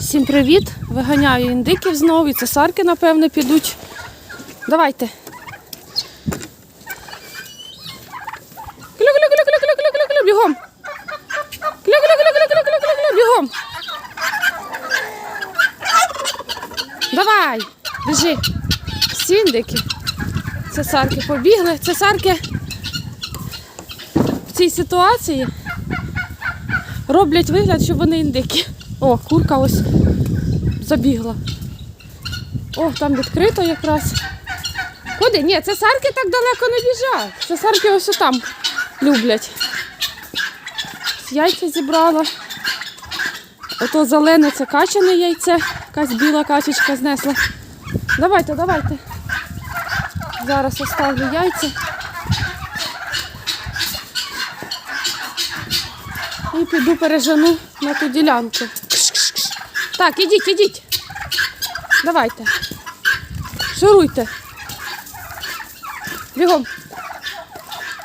Всім привіт! Виганяю індиків знову, і цесарки, напевне, підуть. Давайте. Клю-клю-клю-клю-клю-клю-клю, бігом. Клю-клю-клю-клю-клю-клю-клю, бігом. Давай, біжи. Всі індики. Цесарки побігли. Цесарки в цій ситуації роблять вигляд, що вони індики. О, курка ось забігла. О, там відкрито якраз. Куди? Ні, цесарки так далеко не біжать. Цесарки ось там люблять. Яйця зібрала. Ото зелене це качане яйце, якась біла качечка знесла. Давайте, давайте. Зараз оставлю яйця. І піду пережену на ту ділянку. Так, ідіть, ідіть. Давайте. Шуруйте. Бігом.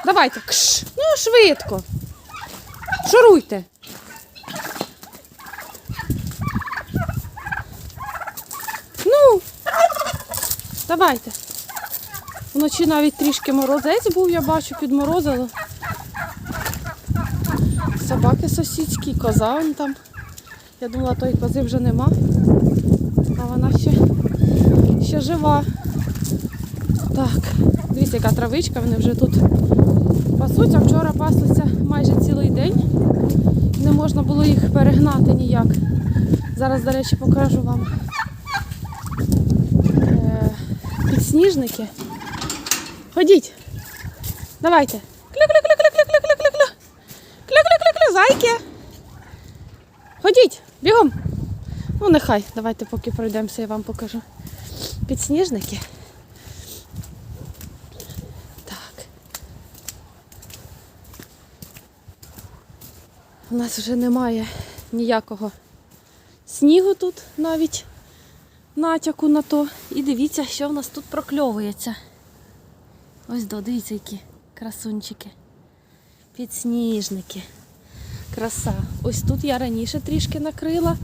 Давайте. Кш. Ну, швидко. Шуруйте. Ну, давайте. Вночі навіть трішки морозець був, я бачу, підморозило. Собаки сусідські, коза вон там. Я думала, тої кози вже нема. А вона ще, ще жива. Так, дивіться, яка травичка, вони вже тут пасуться. Вчора паслися майже цілий день. Не можна було їх перегнати ніяк. Зараз, до речі, покажу вам е, підсніжники. Ходіть. Давайте. Кля-кля-кля-кля-кля-кля-кля-кля. Кля-кля-кля-кля, зайки. Ходіть, бігом. Ну, нехай, давайте поки пройдемося, я вам покажу. Підсніжники. Так. У нас вже немає ніякого снігу тут навіть натяку на то. І дивіться, що в нас тут прокльовується. Ось до, дивіться, які красунчики. Підсніжники. Краса. Ось тут я раніше трішки накрила.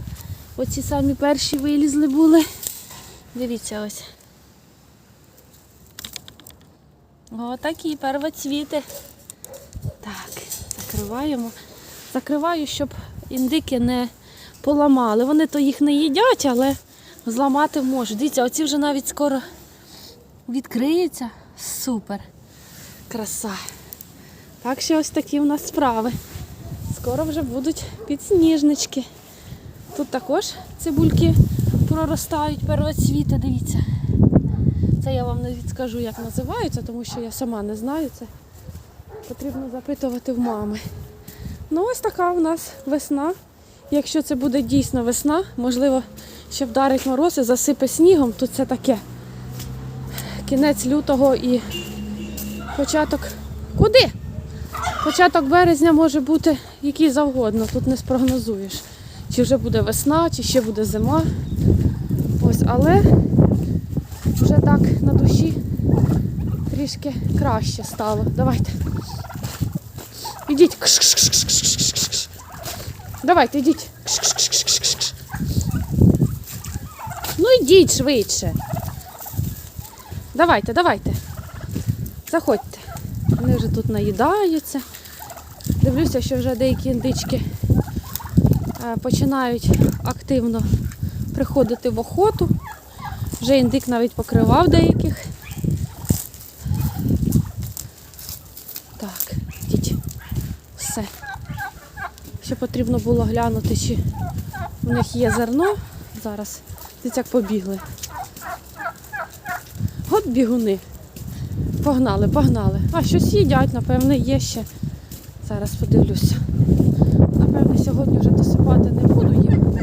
Оці самі перші вилізли були. Дивіться ось. О, такі первоцвіти. Так, закриваємо. Закриваю, щоб індики не поламали. Вони то їх не їдять, але зламати можуть. Дивіться, оці вже навіть скоро відкриються. Супер. Краса. Так що ось такі у нас справи. Скоро вже будуть підсніжнички. Тут також цибульки проростають первоцвіти, дивіться. Це я вам не відскажу, як називаються, тому що я сама не знаю це. Потрібно запитувати в мами. Ну ось така у нас весна. Якщо це буде дійсно весна, можливо, ще вдарить мороз і засипе снігом, то це таке. Кінець лютого і початок. Куди? Початок березня може бути який завгодно, тут не спрогнозуєш. Чи вже буде весна, чи ще буде зима. Ось, але вже так на душі трішки краще стало. Давайте. Ідіть. Давайте, ідіть. Ну йдіть швидше. Давайте, давайте. Заходьте. Вони вже тут наїдаються. Дивлюся, що вже деякі індички е, починають активно приходити в охоту. Вже індик навіть покривав деяких. Так, йдіть. Все. Ще потрібно було глянути, чи в них є зерно. Зараз. Дивіться, побігли. От бігуни. Погнали, погнали. А щось їдять, напевне, є ще. Зараз подивлюся. Напевне, сьогодні вже досипати не буду їм.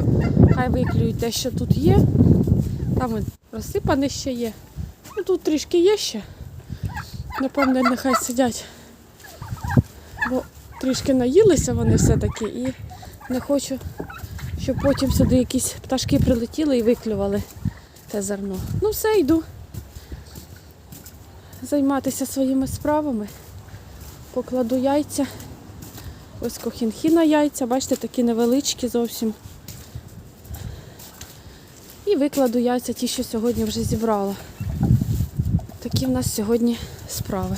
Хай виклюють те, що тут є. Там розсипане ще є. Ну тут трішки є ще. Напевне, нехай сидять. Бо трішки наїлися вони все-таки і не хочу, щоб потім сюди якісь пташки прилетіли і виклювали те зерно. Ну все, йду займатися своїми справами. Покладу яйця. Ось кохінхі на яйця, бачите, такі невеличкі зовсім. І викладу яйця ті, що сьогодні вже зібрала. Такі в нас сьогодні справи.